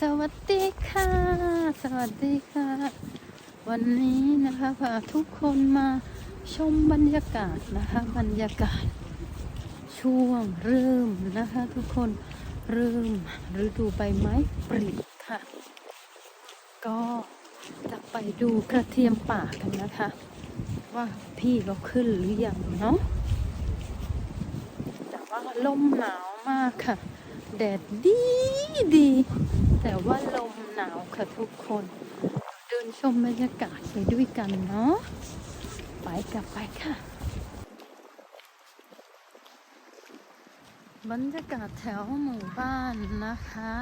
สวัสดีค่ะ สวัสดีค่ะ วันนี้นะคะพาทุกคนมาชมบรรยากาศนะคะ บรรยากาศ ช่วงเริ่มนะคะ ทุกคนเริ่มฤดูใบไม้ผลิค่ะ ก็จะไปดูกระเทียมป่ากันนะคะ ว่าพี่เขาขึ้นหรือยังเนาะแต่ว่าลมหนาวมากค่ะ แดดดีดี แต่ว่าลมหนาวค่ะทุกคน เดินชมบรรยากาศไปด้วยกันเนาะไปกลับไปค่ะ บรรยากาศแถวหมู่บ้านนะคะ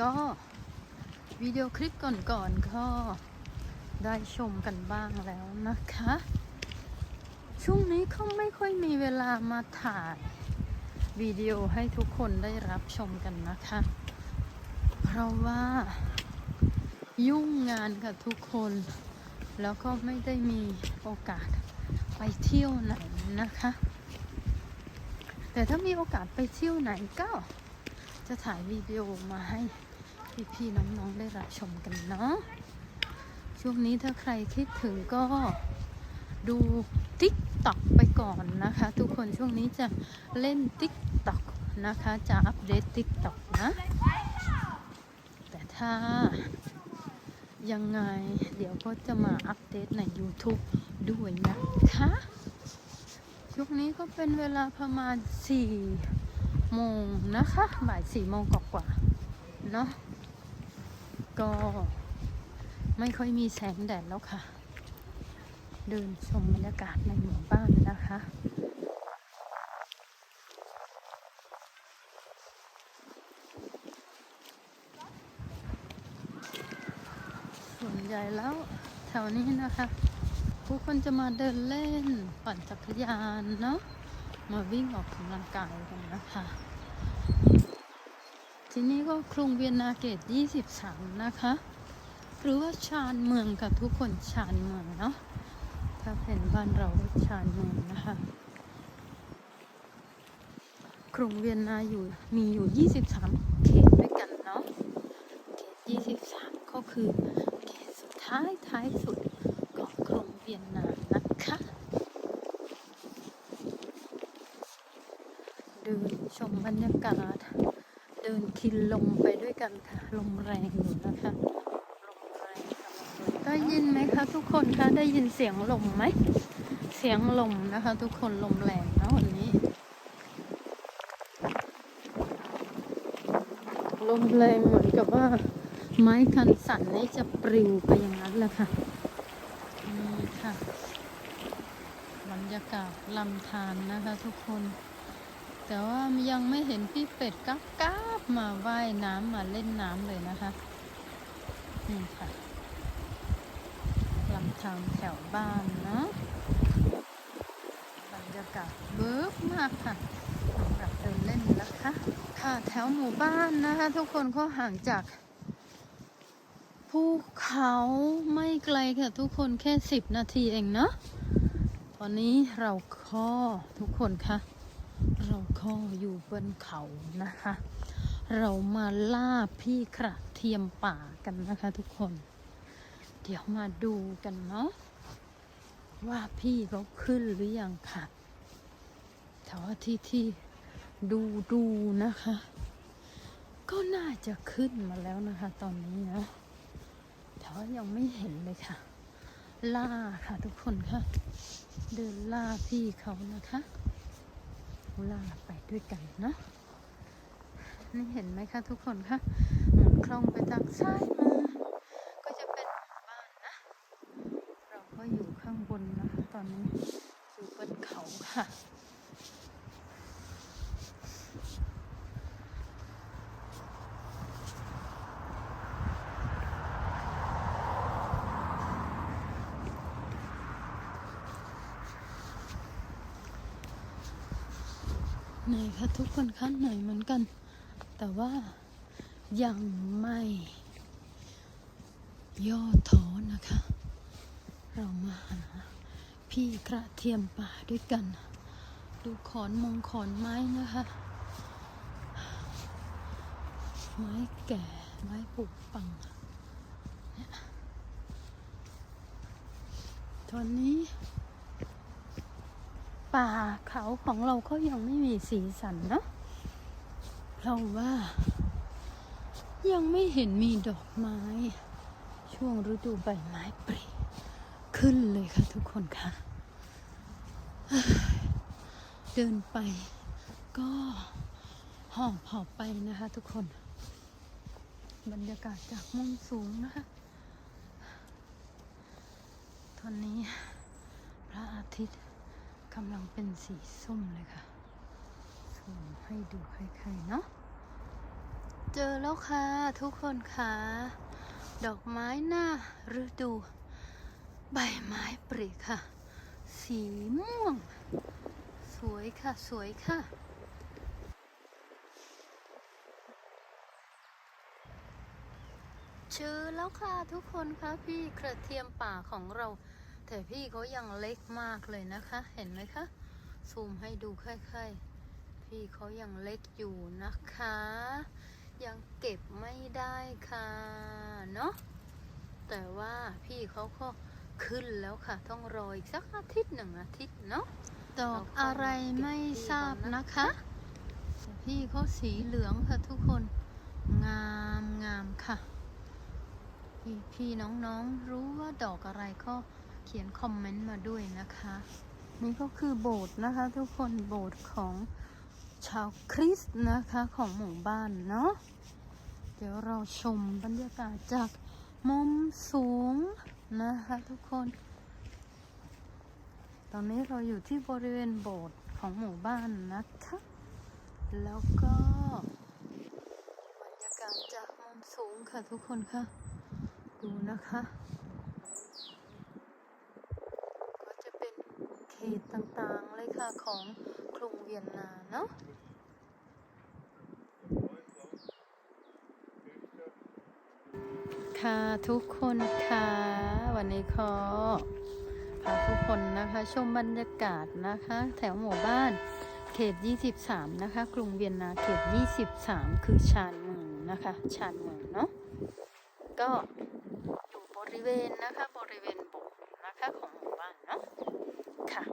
ก็วิดีโอคลิปก่อนๆก็ได้ชมกันบ้างแล้วนะคะ ช่วงนี้เขาไม่ค่อยมีเวลามาถ่าย วิดีโอให้ทุกคนได้รับชมกันนะคะ เพราะว่ายุ่งงานกับทุกคน แล้วก็ไม่ได้มีโอกาสไปเที่ยวไหนนะคะ แต่ถ้ามีโอกาสไปเที่ยวไหนก็จะถ่ายวิดีโอมาให้พี่ๆน้องๆได้รับชมกันเนาะช่วงนี้ถ้าใครคิดถึงก็ดูติ๊ก ก่อนนะคะ ทุกคนช่วงนี้จะเล่นติ๊กต็อกนะคะ จะอัปเดตติ๊กต็อกนะ แต่ถ้ายังไงเดี๋ยวก็จะมาอัปเดตใน YouTube ด้วยนะคะ ช่วงนี้ก็เป็นเวลาประมาณ 4 โมงนะคะ บ่าย 4 โมงกว่าๆเนาะก็ไม่ค่อยมีแสงแดดแล้วค่ะ เดินชมบรรยากาศในหมู่บ้านนะคะส่วนใหญ่แล้วแถวนี้นะคะ ผู้คนจะมาเดินเล่นปั่นจักรยานเนาะมาวิ่งออกกำลังกายกันนะคะ ที่นี่ก็กรุงเวียนนาเกต 23 นะคะ หรือว่าชานเมืองกับทุกคนชานเมืองเนาะ ถ้าเป็นบ้านเราชานเมืองนะคะ กรุงเวียนนาอยู่มีอยู่ 23 เขตด้วยกันเนาะ เขต 23 ก็คือเขตสุดท้ายท้ายสุดของกรุงเวียนนานะคะเดินชมบรรยากาศ เดินกินลมไปด้วยกันค่ะ ลมแรงอยู่นะคะ ได้ยินไหมคะทุกคนคะได้ยินเสียงลมไหม เสียงลมนะคะ ทุกคนลมแรงนะวันนี้ ลมแรงเหมือนกับว่า ไม้คันสันนี่จะปลิวไปอย่างนั้นแหละค่ะนี่ค่ะบรรยากาศลำธารนะคะ ทุกคน แต่ว่ายังไม่เห็นพี่เป็ดกับกาบมาว่ายน้ำมาเล่นน้ำเลยนะคะนี่ค่ะ ลำธารแถวบ้านนะบรรยากาศเบิร์กมากค่ะสำหรับเดินเล่นนะคะค่ะแถวหมู่บ้านนะคะ ทุกคนก็ห่างจากภูเขาไม่ไกลค่ะทุกคนแค่สิบนาทีเองเนาะตอนนี้เราข้อทุกคนคะเราข้ออยู่บนเขานะคะ เรามาล่าพี่กระเทียมป่ากันนะคะทุกคน เดี๋ยวมาดูกันเนาะว่าพี่เขาขึ้นหรือยังค่ะแต่ว่าที่ที่ดูดูนะคะ ก็น่าจะขึ้นมาแล้วนะคะ ตอนนี้นะแต่ว่ายังไม่เห็นเลยค่ะ ล่าค่ะทุกคนค่ะ เดินล่าพี่เขานะคะ ล่าไปด้วยกันเนาะนี่เห็นไหมคะทุกคนคะหมุนคล่องไปทางซ้ายมือก็จะเป็นหมู่บ้านนะ เราก็อยู่ข้างบนนะคะ ตอนนี้อยู่บนเขาค่ะเหนื่อยค่ะทุกคนคะเหนื่อยเหมือนกัน แต่ว่ายังไม่ย่อท้อนะคะ เรามาหา พี่กระเทียมป่าด้วยกัน ดูขอนมงขอนไม้นะคะ ไม้แก่ไว้ปลูกปังเนี่ยตอนนี้ ป่าเขาของเราก็ยังไม่มีสีสันเนะเพราะว่า ยังไม่เห็นมีดอกไม้ ช่วงฤดูใบไม้ปริ ขึ้นเลยค่ะทุกคนค่ะ เดินไปก็หอบหอบไปนะคะทุกคน บรรยากาศจากมุมสูงนะคะตอนนี้พระอาทิตย์กำลังเป็นสีส้มเลยค่ะสูมให้ดูใครๆเนาะเจอแล้วค่ะทุกคนค่ะ ดอกไม้หน้าฤดู ใบไม้ปริค่ะ สีม่วง สวยค่ะ สวยค่ะเจอแล้วค่ะทุกคนค่ะพี่กระเทียมป่าของเรา แต่พี่เขายังเล็กมากเลยนะคะ เห็นไหมคะ ซูมให้ดูค่อยๆ พี่เขายังเล็กอยู่นะคะ ยังเก็บไม่ได้ค่ะ เนาะแต่ว่าพี่เขาก็ ขึ้นแล้วค่ะ ต้องรออีกสักอาทิตย์หนึ่งอาทิตย์เนาะดอกอะไรไม่ทราบนะคะแต่พี่เขาสีเหลืองค่ะทุกคน งามงามค่ะ พี่พี่น้องๆรู้ว่าดอกอะไรก็เขียนคอมเมนต์มาด้วยนะคะ นี่ก็คือโบสถ์นะคะ ทุกคนโบสถ์ของชาวคริสต์นะคะของหมู่บ้านเนาะเดี๋ยวเราชมบรรยากาศจากมุมสูง นะคะทุกคน ตอนนี้เราอยู่ที่บริเวณโบสถ์ของหมู่บ้านนะคะ แล้วก็บรรยากาศจากมุมสูงค่ะทุกคนค่ะ ดูนะคะ ก็จะเป็นเขตต่างๆเลยค่ะของกรุงเวียนนาเนาะ ค่ะทุกคนค่ะ วันนี้ขอพาทุกคนนะคะ ชมบรรยากาศนะคะ แถวหมู่บ้านเขต 23 นะคะ กรุงเวียนนาเขต 23 คือชานเมืองนะคะ ชานเมืองเนาะก็อยู่บริเวณนะคะ บริเวณโบสถ์นะคะของหมู่บ้านเนาะค่ะ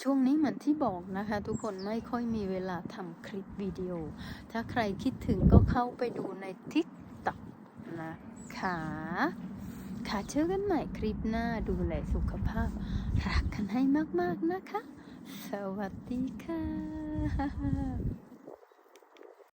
ช่วงนี้เหมือนที่บอกนะคะ ทุกคนไม่ค่อยมีเวลาทำคลิปวิดีโอ ถ้าใครคิดถึงก็เข้าไปดูในทิกต็อก นะคะ ค่ะเจอกันใหม่คลิปหน้าดูแลสุขภาพ รักกันให้มากๆนะคะ สวัสดีค่ะ